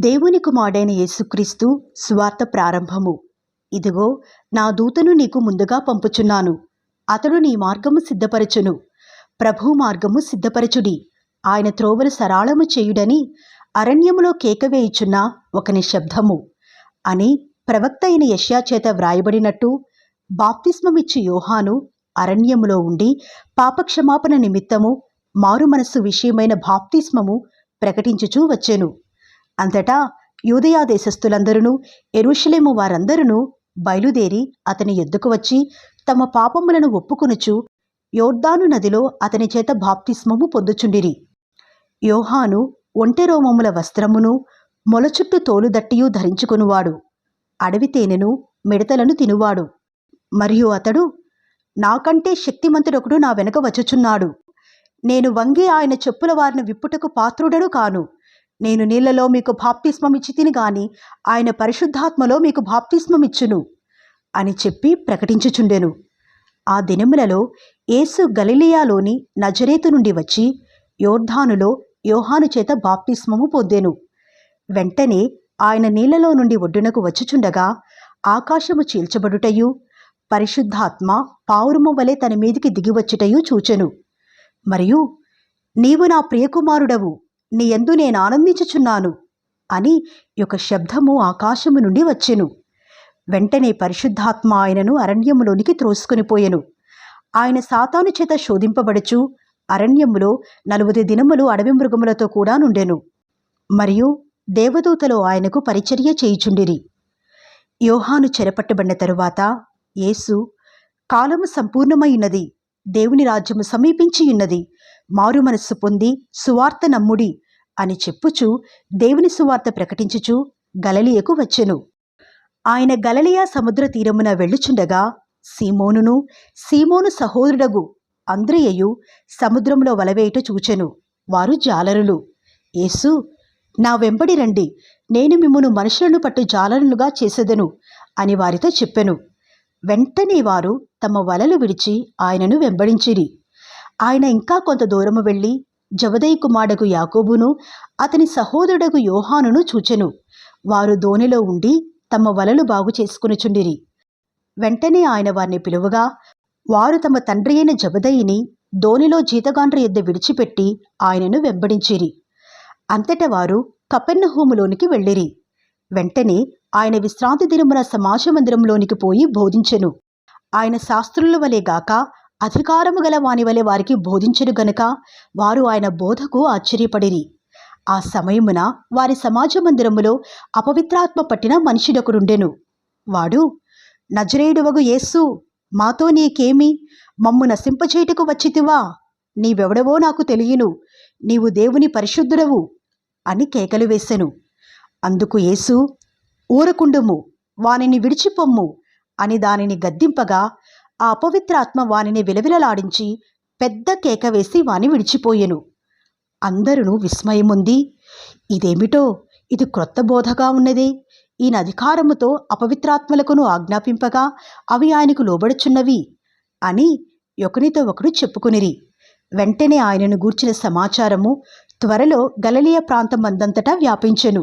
దేవుని కుమారుడైన యేసుక్రీస్తు స్వార్థ ప్రారంభము. ఇదిగో నా దూతను నీకు ముందుగా పంపుచున్నాను. అతడు నీ మార్గము సిద్ధపరచును. ప్రభు మార్గము సిద్ధపరచుడి. ఆయన త్రోవలు సరాళము చేయుడని అరణ్యములో కేకవేయుచున్న ఒకని శబ్దము. అని ప్రవక్త అయిన యష్యా చేత వ్రాయబడినట్టు బాప్తిస్మమిచ్చు యోహాను అరణ్యములో ఉండి పాపక్షమాపణ నిమిత్తము మారు మనస్సు విషయమైన బాప్తిస్మము ప్రకటించుచూ వచ్చెను. అంతటా యూదయా దేశస్థులందరూ ఎరుషలేము వారందరూ బయలుదేరి అతని ఎద్దుకు వచ్చి తమ పాపములను ఒప్పుకొనుచు యోర్దాను నదిలో అతని చేత బాప్తిస్మము పొందుచుండిరి. యోహాను ఒంటెరోమముల వస్త్రమును మొలచుట్టు తోలుదట్టియు ధరించుకునివాడు. అడవి తేనెను మిడతలను తినువాడు. మరియు అతడు నాకంటే శక్తిమంతుడొకడు నా వెనక వచ్చుచున్నాడు. నేను వంగి ఆయన చెప్పుల వారిని విప్పుటకు పాత్రుడను కాను. నేను నీళ్ళలో మీకు బాప్తిస్మమిచ్చి తిని గాని ఆయన పరిశుద్ధాత్మలో మీకు బాప్తిస్మమిచ్చును అని చెప్పి ప్రకటించుచుండెను. ఆ దినములలో యేసు గలిలియాలోని నజరేతు నుండి వచ్చి యోర్ధానులో యోహాను చేత బాప్తిస్మము పొందెను. వెంటనే ఆయన నీళ్ళలో నుండి ఒడ్డునకు వచ్చుచుండగా ఆకాశము చీల్చబడుటయు పరిశుద్ధాత్మ పావురము వలె తన మీదికి దిగివచ్చుటయు చూచెను. మరియు నీవు నా ప్రియకుమారుడవు. నీ ఎందు నేను ఆనందించుచున్నాను అని యొక్క శబ్దము ఆకాశము నుండి వచ్చెను. వెంటనే పరిశుద్ధాత్మ ఆయనను అరణ్యములోనికి త్రోసుకునిపోయెను ఆయన సాతాను చేత శోధింపబడుచు అరణ్యములో నలుగుది దినములు అడవి మృగములతో కూడా నుండెను. మరియు దేవదూతలు ఆయనకు పరిచర్య చేయుచుండిరి. యోహాను చెరపట్టబడిన తరువాత యేసు కాలము సంపూర్ణమైయున్నది దేవుని రాజ్యము సమీపించియున్నది మారు మనస్సు పొంది సువార్త నమ్ముడి అని చెప్పుచు దేవుని సువార్త ప్రకటించుచు గలలియకు వచ్చెను. ఆయన గలలియా సముద్ర తీరమున వెళ్ళుచుండగా సీమోనును సీమోను సహోదరుడగు అంద్రయ్యయు సముద్రంలో వలవేయుట చూచెను. వారు జాలరులు. యేసు నా వెంబడి రండి. నేను మిమ్మును మనుషులను పట్టు జాలరులుగా చేసేదను అని వారితో చెప్పెను. వెంటనే వారు తమ వలలు విడిచి ఆయనను వెంబడించిరి. ఆయన ఇంకా కొంత దూరము వెళ్ళి జబదయి కుమారుడకు యాకోబును అతని సహోదరుడగు యోహానును చూచెను. వారు దోణిలో ఉండి తమ వలలు బాగు చేసుకునిచుండిరి వెంటనే ఆయన వారిని పిలువగా వారు తమ తండ్రి అయిన జబదయిని ధోనిలో జీతగాండ్ర యుద్ధ విడిచిపెట్టి ఆయనను వెంబడించిరి. అంతట వారు కపెర్నహూములోనికి వెళ్ళిరి. వెంటనే ఆయన విశ్రాంతి దినమున సమాజ మందిరంలోనికి పోయి బోధించెను. ఆయన శాస్త్రుల వలె గాక అధికారము గల వాని వలె వారికి బోధించను గనుక వారు ఆయన బోధకు ఆశ్చర్యపడిరి. ఆ సమయమున వారి సమాజ మందిరములో అపవిత్రాత్మ పట్టిన మనిషిడొకడుండెను వాడు నజరేయుడువగు యేసు మాతో నీకేమి? మమ్ము నశింపచేయుటకు వచ్చితివా? నీవెవడవో నాకు తెలియను. నీవు దేవుని పరిశుద్ధుడవు అని కేకలు వేసెను. అందుకు యేసు ఊరకుండుము వానిని విడిచిపొమ్ము అని దానిని గద్దింపగా ఆ అపవిత్రాత్మ వానిని విలవిలలాడించి పెద్ద కేక వేసి వాని విడిచిపోయెను. అందరూ విస్మయముంది. ఇదేమిటో? ఇది క్రొత్త బోధగా ఉన్నదే. ఈయన అధికారముతో అపవిత్రాత్మలకును ఆజ్ఞాపింపగా అవి ఆయనకు లోబడుచున్నవి అని ఒకనితో ఒకడు చెప్పుకునిరి. వెంటనే ఆయనను గూర్చిన సమాచారము త్వరలో గలలియ ప్రాంతం అందంతటా వ్యాపించెను.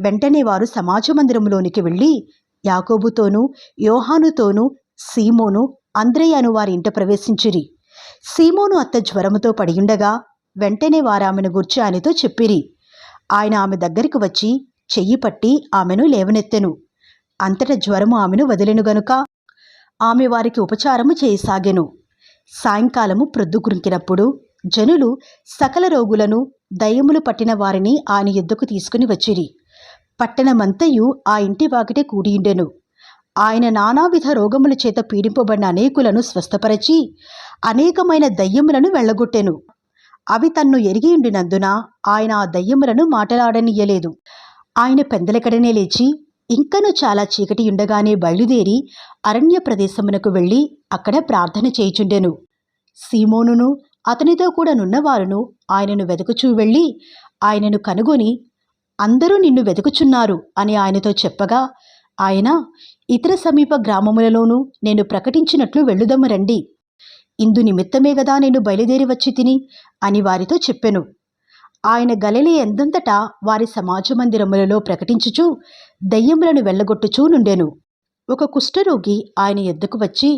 వెంటనే వారు సమాజ మందిరంలోనికి వెళ్ళి యాకోబుతోనూ యోహానుతోనూ సీమోను అంద్రయ్యను వారి ఇంట ప్రవేశించిరి. సీమోను అత్త జ్వరముతో పడియుండగా వెంటనే వారు ఆమెను ఆయనతో చెప్పిరి. ఆయన ఆమె దగ్గరికి వచ్చి చెయ్యి పట్టి ఆమెను లేవనెత్తెను. అంతట జ్వరము ఆమెను వదిలెను గనుక ఆమె వారికి ఉపచారము చేయసాగెను. సాయంకాలము ప్రొద్దుగురింకినప్పుడు జనులు సకల రోగులను దయ్యములు పట్టిన వారిని ఆయన ఎద్దుకు తీసుకుని వచ్చిరి. పట్టణమంతయు ఆ ఇంటి వాకిటే కూడియుండెను. ఆయన నానావిధ రోగముల చేత పీడింపబడిన అనేకులను స్వస్థపరచి అనేకమైన దయ్యములను వెళ్ళగొట్టెను. అవి తన్ను ఎరిగి ఉండినందున ఆయన ఆ దయ్యములను మాటలాడనియ్యలేదు ఆయన పెందలకడనే లేచి ఇంకను చాలా చీకటి ఉండగానే బయలుదేరి అరణ్య ప్రదేశమునకు వెళ్ళి అక్కడ ప్రార్థన చేయుచుండెను. సీమోనును అతనితో కూడా నున్నవారును ఆయనను వెతుకుచూ వెళ్ళి ఆయనను కనుగొని అందరూ నిన్ను వెతుకుచున్నారు అని ఆయనతో చెప్పగా ఆయన ఇతర సమీప గ్రామములలోనూ నేను ప్రకటించినట్లు వెళ్ళుదము రండి. ఇందు నిమిత్తమే గదా నేను బయలుదేరి వచ్చి తిని అని వారితో చెప్పెను. ఆయన గలలి ఎందంతటా వారి సమాజ మందిరములలో ప్రకటించుచు దయ్యములను వెళ్ళగొట్టుచూ నుండెను. ఒక కుష్ఠరోగి ఆయన ఎద్దుకు వచ్చి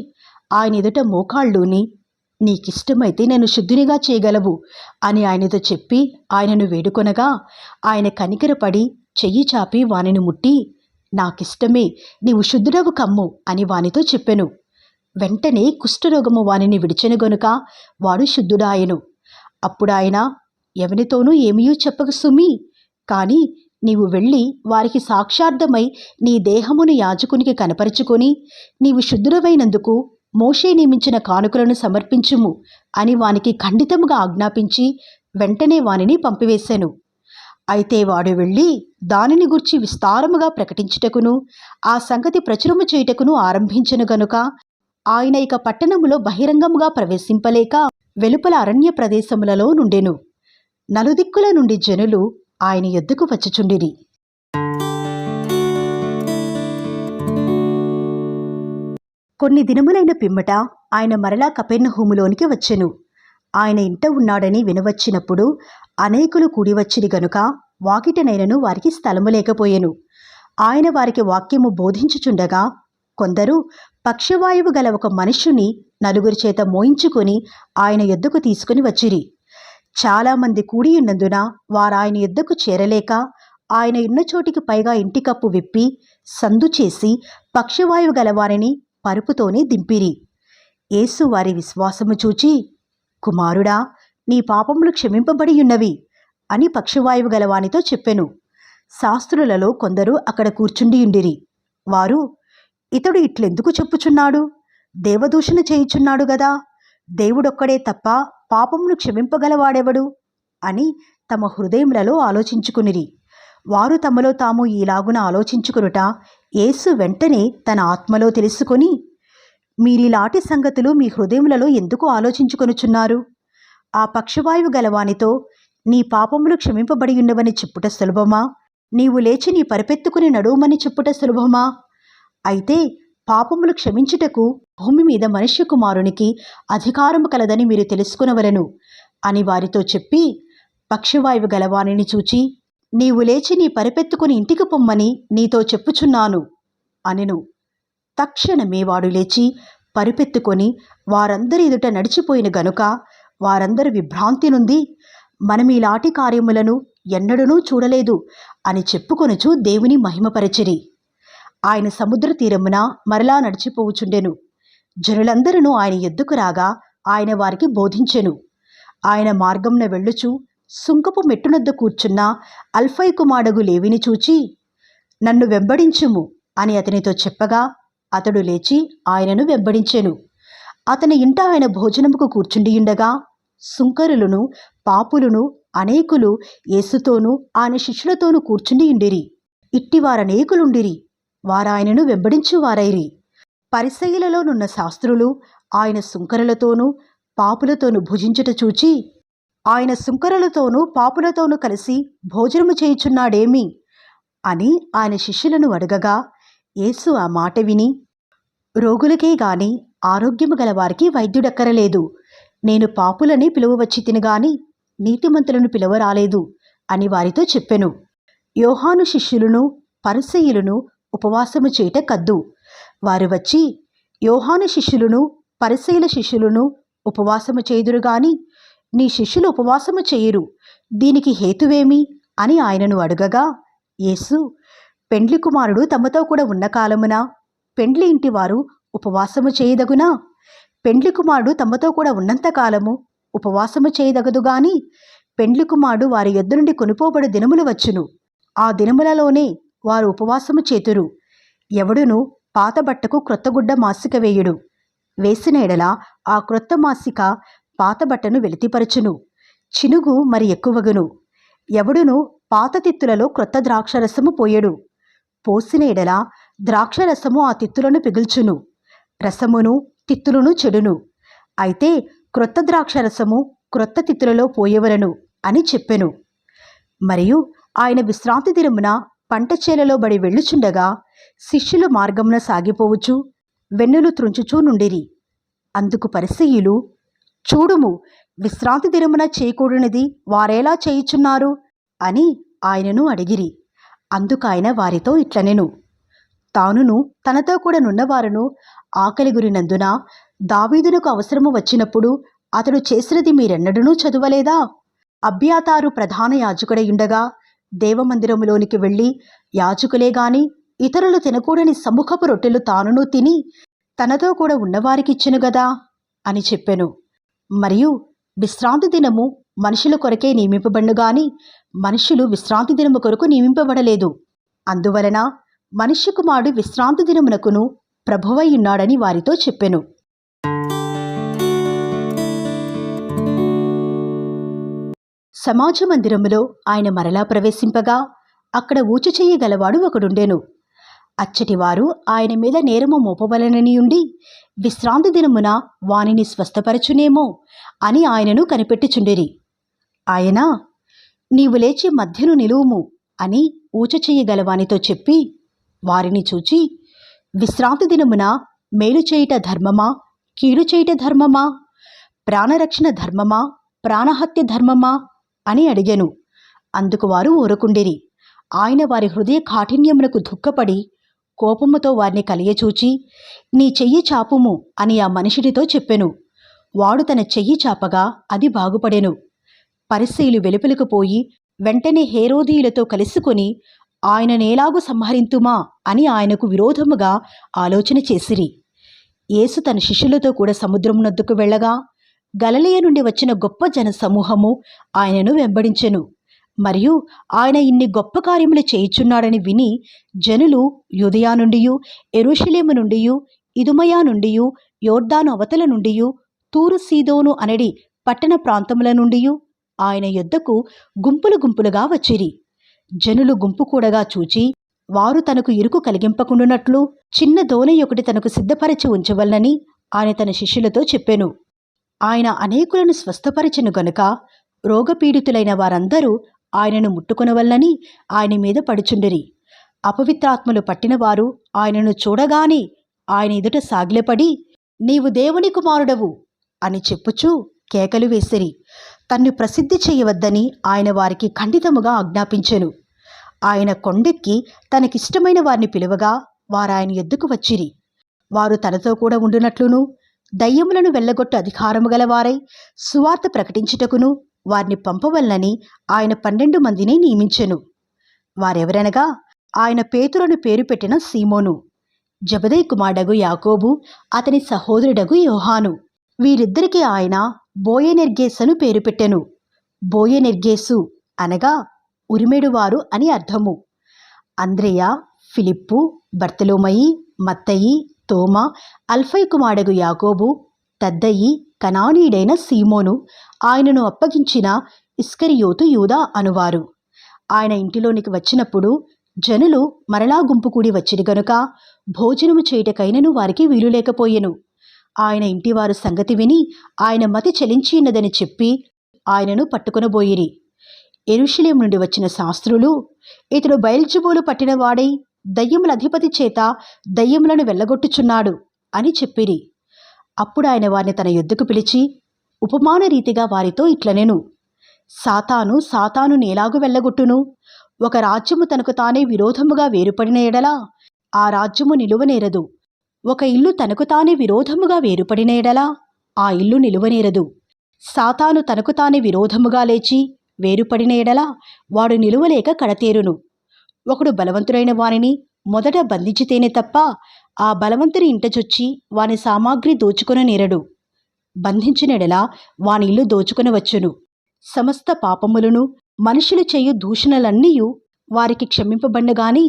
ఆయన ఎదుట మోకాళ్ళూని నీకిష్టమైతే నేను శుద్ధినిగా చేయగలవు అని ఆయనతో చెప్పి ఆయనను వేడుకొనగా ఆయన కనికరపడి చెయ్యి చాపి వానిని ముట్టి నాకిష్టమే నీవు శుద్ధుడవు కమ్ము అని వానితో చెప్పెను. వెంటనే కుష్ఠరోగము వానిని విడిచెను గనుక వాడు శుద్ధుడాయను. అప్పుడాయన ఎవనితోనూ ఏమీయూ చెప్పక సుమి కానీ నీవు వెళ్ళి వారికి సాక్షార్థమై నీ దేహమును యాజకునికి కనపరుచుకొని నీవు శుద్ధుడవైనందుకు మోషే నియమించిన కానుకలను సమర్పించుము అని వానికి ఖండితముగా ఆజ్ఞాపించి వెంటనే వానిని పంపివేశాను అయితే వాడు వెళ్ళి దానిని గుర్చి విస్తారముగా ప్రకటించుటకును ఆ సంగతి ప్రచురము చేయుటకును ఆరంభించను గనుక ఆయన ఇక పట్టణములో బహిరంగముగా ప్రవేశింపలేక వెలుపల అరణ్య ప్రదేశములలో నుండెను. నలుదిక్కుల నుండి జనులు ఆయన ఎద్దుకు వచ్చుచుండిరి. కొన్ని దినములైన పిమ్మట ఆయన మరలా కపెర్నహూములోనికి వచ్చెను. ఆయన ఇంట ఉన్నాడని వినవచ్చినప్పుడు అనేకులు కూడివచ్చిరి గనుక వాకిటనైనను వారికి స్థలము లేకపోయెను. ఆయన వారికి వాక్యము బోధించుచుండగా కొందరు పక్షవాయువు గల ఒక మనుష్యుని నలుగురి చేత మోయించుకొని ఆయన ఎద్దుకు తీసుకుని వచ్చిరి. చాలామంది కూడియున్నందున వారాయన యుద్ధకు చేరలేక ఆయన ఉన్న చోటికి పైగా ఇంటి కప్పు విప్పి సందు చేసి పక్షవాయువు గలవారిని పరుపుతోనే దింపిరి. యేసు వారి విశ్వాసము చూచి కుమారుడా నీ పాపములు క్షమింపబడి ఉన్నవి అని పక్షవాయువు గలవానితో చెప్పెను. శాస్త్రులలో కొందరు అక్కడ కూర్చుండియుండిరి వారు ఇతడు ఇట్లెందుకు చెప్పుచున్నాడు? దేవదూషణ చేయుచున్నాడు గదా? దేవుడొక్కడే తప్ప పాపమును క్షమింపగలవాడెవడు? అని తమ హృదయములలో ఆలోచించుకునిరి. వారు తమలో తాము ఈలాగున ఆలోచించుకునుట యేసు వెంటనే తన ఆత్మలో తెలుసుకొని మీరిలాంటి సంగతులు మీ హృదయములలో ఎందుకు ఆలోచించుకొనుచున్నారు? ఆ పక్షవాయువు గలవానితో నీ పాపములు క్షమింపబడి ఉన్నవని చెప్పుట సులభమా? నీవు లేచి నీ పరిపెత్తుకుని నడువమని చెప్పుట సులభమా? అయితే పాపములు క్షమించుటకు భూమి మీద మనుష్య కుమారునికి అధికారము కలదని మీరు తెలుసుకునవలను అని వారితో చెప్పి పక్షవాయువు గలవానిని చూచి నీవు లేచి నీ పరిపెత్తుకుని ఇంటికి పొమ్మని నీతో చెప్పుచున్నాను అనెను. తక్షణమే వాడు లేచి పరిపెత్తుకొని వారందరి ఎదుట నడిచిపోయిన గనుక వారందరూ విభ్రాంతి నుండి మనం కార్యములను ఎన్నడనూ చూడలేదు అని చెప్పుకొనుచు దేవుని మహిమపరచిరి. ఆయన సముద్ర తీరమున మరలా నడిచిపోవుచుండెను. జనులందరూ ఆయన ఎద్దుకు రాగా ఆయన వారికి బోధించెను. ఆయన మార్గంన వెళ్ళుచు సుంకపు మెట్టునద్ద కూర్చున్న అల్ఫై కుమారుడు లేవిని చూచి నన్ను వెంబడించుము అని అతనితో చెప్పగా అతడు లేచి ఆయనను వెంబడించెను. అతని ఇంట ఆయన భోజనముకు కూర్చుండియుండగా సుంకరులను పాపులను అనేకులు యేసుతోనూ ఆయన శిష్యులతోనూ కూర్చుని కూర్చుండియుండిరి ఇట్టివారనేకులుండిరి వారాయనను వెంబడించువారైరి పరిసయ్యులలోనున్న శాస్త్రులు ఆయన సుంకరులతోనూ పాపులతోనూ భుజించుట చూచి ఆయన సుంకరులతోనూ పాపులతోనూ కలిసి భోజనము చేయుచున్నాడేమి? అని ఆయన శిష్యులను అడగగా యేసు ఆ మాట విని రోగులకే గాని ఆరోగ్యము గలవారికి వైద్యుడక్కరలేదు. నేను పాపులని పిలువవచ్చి తినగాని నీతిమంతులను పిలువరాలేదు అని వారితో చెప్పెను. యోహాను శిష్యులను పరిసయులను ఉపవాసము చేయట కద్దు. వారు వచ్చి యోహాను శిష్యులను పరిసయుల శిష్యులను ఉపవాసము చేయుదురు గాని నీ శిష్యులు ఉపవాసము చేయరు. దీనికి హేతువేమి? అని ఆయనను అడగగా యేసు పెండ్లి కుమారుడు తమతో కూడా ఉన్న కాలమున పెండ్లి ఇంటి వారు ఉపవాసము చేయదగునా? పెండ్లి కుమారుడు తమతో కూడా ఉన్నంత కాలము ఉపవాసము చేయదగదు గాని పెండ్లి కుమారుడు వారి యొద్ద నుండి కొనుపోబడు దినములు వచ్చును. ఆ దినములలోనే వారు ఉపవాసము చేతురు. ఎవడును పాత బట్టకు క్రొత్తగుడ్డ మాసిక వేయుడు. వేసిన ఎడల ఆ క్రొత్త మాసిక పాత బట్టను వెలితిపరచును. చినుగు మరి ఎక్కువగును. ఎవడును పాత తిత్తులలో క్రొత్త ద్రాక్షరసము పోయడు. పోసిన ఎడల ద్రాక్షరసము ఆ తిత్తులను పిగుల్చును. రసమును తిత్తులను చెడును. అయితే క్రొత్త ద్రాక్షరసము క్రొత్త తిత్తులలో పోయవలను అని చెప్పెను. మరియు ఆయన విశ్రాంతి దినమున పంట చేలలో బడి వెళ్ళుచుండగా శిష్యులు మార్గమున సాగిపోవచ్చు వెన్నులు త్రుంచుచూ నుండిరి. అందుకు పరిసయ్యులు చూడుము విశ్రాంతి దినమున చేయకూడనిది వారేలా చేయుచున్నారు? అని ఆయనను అడిగిరి. అందుకాయన వారితో ఇట్లనెను తానును తనతో కూడా నున్నవారును ఆకలి గురినందున దావీదునకు అవసరము వచ్చినప్పుడు అతడు చేసినది మీరెన్నడూ చదువలేదా? అభ్యాతారు ప్రధాన యాజకుడయుండగా దేవమందిరములోనికి వెళ్ళి యాజకులే గాని ఇతరులు తినకూడని సముఖపు రొట్టెలు తానును తిని తనతో కూడా ఉన్నవారికిచ్చెను గదా? అని చెప్పెను. మరియు విశ్రాంతి దినము మనుషుల కొరకే నియమింపబడును గాని మనుషులు విశ్రాంతి దినము కొరకు నియమింపబడలేదు. అందువలన మనుష్య కుమారుడు విశ్రాంతి దినమునకును ప్రభువై ఉన్నాడని వారితో చెప్పెను. సమాజ మందిరములో ఆయన మరలా ప్రవేశింపగా అక్కడ ఊచు చేయగలవాడు ఒకడుండెను. అచ్చటివారు ఆయన మీద నేరము మోపవలనని ఉండి విశ్రాంతి దినమున వానిని స్వస్థపరచునేమో అని ఆయనను కనిపెట్టుచుండిరి. ఆయన నీవు లేచి మధ్యను నిలువుము అని ఊచ చేయగలవానితో చెప్పి వారిని చూచి విశ్రాంతి దినమున మేలు చేయుట ధర్మమా? కీడు చేయుట ధర్మమా? ప్రాణరక్షణ ధర్మమా? ప్రాణహత్య ధర్మమా? అని అడిగాను. అందుకు వారు ఊరకుండిరి. ఆయన వారి హృదయ కాఠిన్యమునకు దుఃఖపడి కోపముతో వారిని కలియచూచి నీ చెయ్యి చాపుము అని ఆ మనుషుడితో చెప్పెను. వాడు తన చెయ్యి చాపగా అది బాగుపడెను. పరిశీలు వెలుపలకు పోయి వెంటనే హేరోదీయులతో కలుసుకొని ఆయన నేలాగు సంహరింతుమా అని ఆయనకు విరోధముగా ఆలోచన చేసిరి. యేసు తన శిష్యులతో కూడా సముద్రమునద్దుకు వెళ్ళగా గలలియ నుండి వచ్చిన గొప్ప జన సమూహము ఆయనను వెంబడించెను. మరియు ఆయన ఇన్ని గొప్ప కార్యములు చేయుచున్నాడని విని జనులు యుదయా నుండియు ఎరుషలేము నుండియు ఇదుమయా నుండియు యోర్దాను అవతల నుండియు తూరు సీదోను అనడి పట్టణ ప్రాంతముల నుండియు ఆయన యొద్దకు గుంపులు గుంపులుగా వచ్చిరి. జనులు గుంపు కూడగా చూచి వారు తనకు ఇరుకు కలిగింపకుండునట్లు చిన్న దోణి ఒకటి తనకు సిద్ధపరిచి ఉంచవలనని ఆయన తన శిష్యులతో చెప్పెను. ఆయన అనేకులను స్వస్థపరిచెను గనుక రోగపీడితులైన వారందరూ ఆయనను ముట్టుకునవల్లని ఆయన మీద పడుచుండిరి. అపవిత్రాత్మలు పట్టినవారు ఆయనను చూడగానే ఆయన ఎదుట సాగిలపడి నీవు దేవుని కుమారుడవు అని చెప్పుచూ కేకలు వేసిరి. తన్ను ప్రసిద్ధి చేయవద్దని ఆయన వారికి ఖండితముగా ఆజ్ఞాపించెను. ఆయన కొండెక్కి తనకిష్టమైన వారిని పిలువగా వారు ఆయన ఎద్దుకు వచ్చిరి. వారు తనతో కూడా ఉండునట్లును దయ్యములను వెళ్ళగొట్టు అధికారము గలవారై సువార్త ప్రకటించుటకును వారిని పంపవలనని ఆయన పన్నెండు మందిని నియమించెను. వారెవరనగా ఆయన పేతురను పేరు పెట్టిన సీమోను జబదయ్ కుమారుడగు యాకోబు అతని సహోదరుడగు యోహాను. వీరిద్దరికీ ఆయన బోయెనెర్గేసను పేరు పెట్టెను. బోయెనెర్గేసు అనగా ఉరిమెడువారు అని అర్థము. అంద్రేయ ఫిలిప్పు బర్తలోమయి మత్తయి తోమ అల్ఫై కుమారుడు యాకోబు తద్దయి కనానీయుడైన సీమోను ఆయనను అప్పగించిన ఇస్కరియోతు యూదా అనువారు. ఆయన ఇంటిలోనికి వచ్చినప్పుడు జనులు మరలా గుంపు కూడి వచ్చిరి గనుక భోజనము చేయుటకైనను వారికి వీలు లేకపోయెను ఆయన ఇంటివారు సంగతి విని ఆయన మతి చెలించినదని చెప్పి ఆయనను పట్టుకొనబోయిరి. ఎరుషలేం నుండి వచ్చిన శాస్త్రులు ఇతడు బయల్జుబోలు పట్టినవాడై దయ్యముల అధిపతి చేత దయ్యములను వెళ్ళగొట్టుచున్నాడు అని చెప్పిరి. అప్పుడు ఆయన వారిని తన ఎద్దుకు పిలిచి ఉపమాన రీతిగా వారితో ఇట్లనెను సాతాను సాతాను నేలాగు వెళ్ళగొట్టును. ఒక రాజ్యము తనకు తానే విరోధముగా వేరుపడిన ఎడలా ఆ రాజ్యము నిలువనేరదు. ఒక ఇల్లు తనకు తానే విరోధముగా వేరుపడిన ఎడలా ఆ ఇల్లు నిలువనేరదు. సాతాను తనకు తానే విరోధముగా లేచి వేరుపడిన ఎడలా వాడు నిలువలేక కడతేరును. ఒకడు బలవంతుడైన వానిని మొదట బంధించితేనే తప్ప ఆ బలవంతుని ఇంటచొచ్చి వాని సామాగ్రి దోచుకొన నేరడు. బంధించినెడలా వాని ఇల్లు దోచుకొనవచ్చును సమస్త పాపములను మనుషులు చేయు దూషణలన్నీయు వారికి క్షమింపబడిన గాని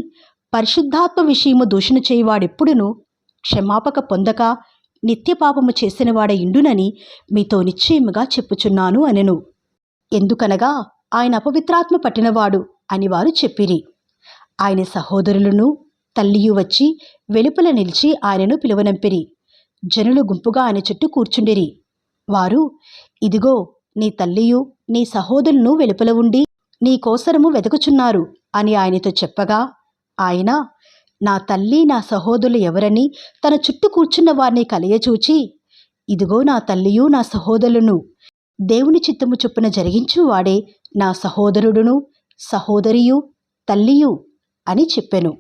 పరిశుద్ధాత్మ విషయము దూషణ చేయువాడెప్పుడును క్షమాపక పొందక నిత్యపాపము చేసినవాడ ఇండునని మీతో నిశ్చయముగా చెప్పుచున్నాను అనెను. ఎందుకనగా ఆయన అపవిత్రాత్మ పట్టినవాడు అని వారు చెప్పిరి. ఆయన సహోదరులను తల్లియు వచ్చి వెలుపల నిలిచి ఆయనను పిలువనంపిరి. జనులు గుంపుగా ఆయన చుట్టూ కూర్చుండిరి. వారు ఇదిగో నీ తల్లియు నీ సహోదరులను వెలుపల ఉండి నీ కోసరము వెతుకుచున్నారు అని ఆయనతో చెప్పగా ఆయన నా తల్లి నా సహోదరులు ఎవరని తన చుట్టూ కూర్చున్న వారిని కలియచూచి ఇదిగో నా తల్లియు నా సహోదరులను దేవుని చిత్తము చొప్పున జరిగించువాడే నా సహోదరుడును సహోదరియు తల్లియు అని చెప్పెను.